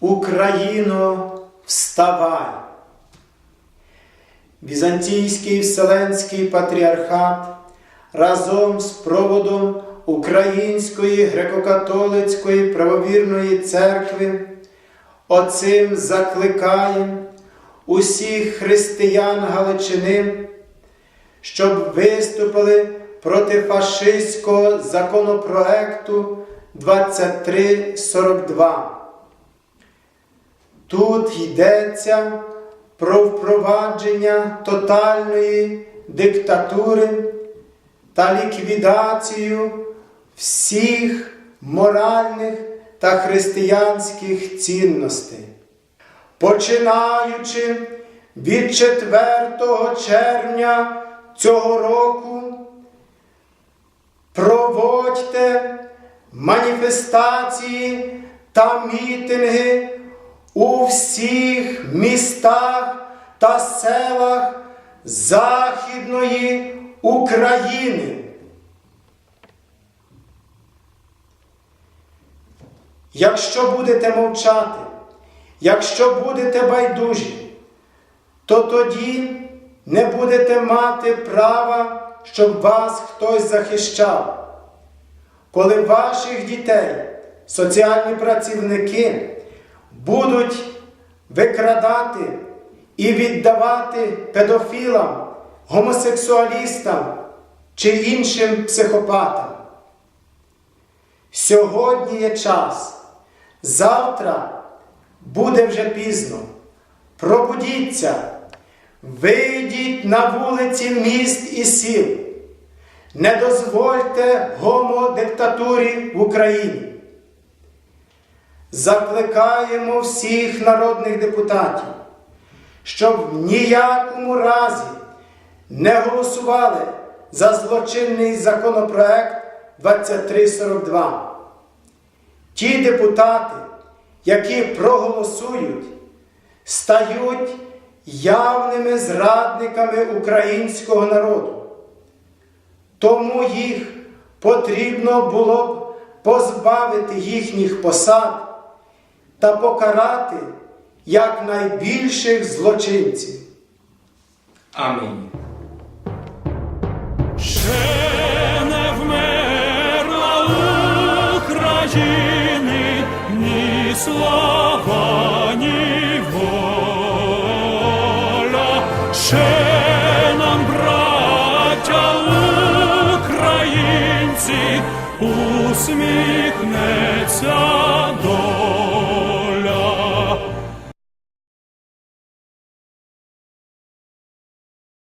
Україно, вставай! Візантійський Вселенський патріархат разом з проводом Української греко-католицької правовірної церкви оцим закликає усіх християн Галичини, щоб виступили проти фашистського законопроекту 2342. Тут йдеться про впровадження тотальної диктатури та ліквідацію всіх моральних та християнських цінностей. Починаючи від 4 червня цього року, проводьте маніфестації та мітинги у всіх містах та селах Західної України. Якщо будете мовчати, якщо будете байдужі, то тоді не будете мати права, щоб вас хтось захищав. Коли ваших дітей соціальні працівники будуть викрадати і віддавати педофілам, гомосексуалістам чи іншим психопатам. Сьогодні є час, завтра буде вже пізно. Пробудіться, вийдіть на вулиці міст і сіл. Не дозвольте гомодиктатурі в Україні. Закликаємо всіх народних депутатів, щоб в ніякому разі не голосували за злочинний законопроект 2342. Ті депутати, які проголосують, стають явними зрадниками українського народу. Тому їх потрібно було б позбавити їхніх посад та покарати як найбільших злочинців. Амінь. Ще не вмерла України ні слава, ні воля. Ще нам, браття українці, усміхнеться доля.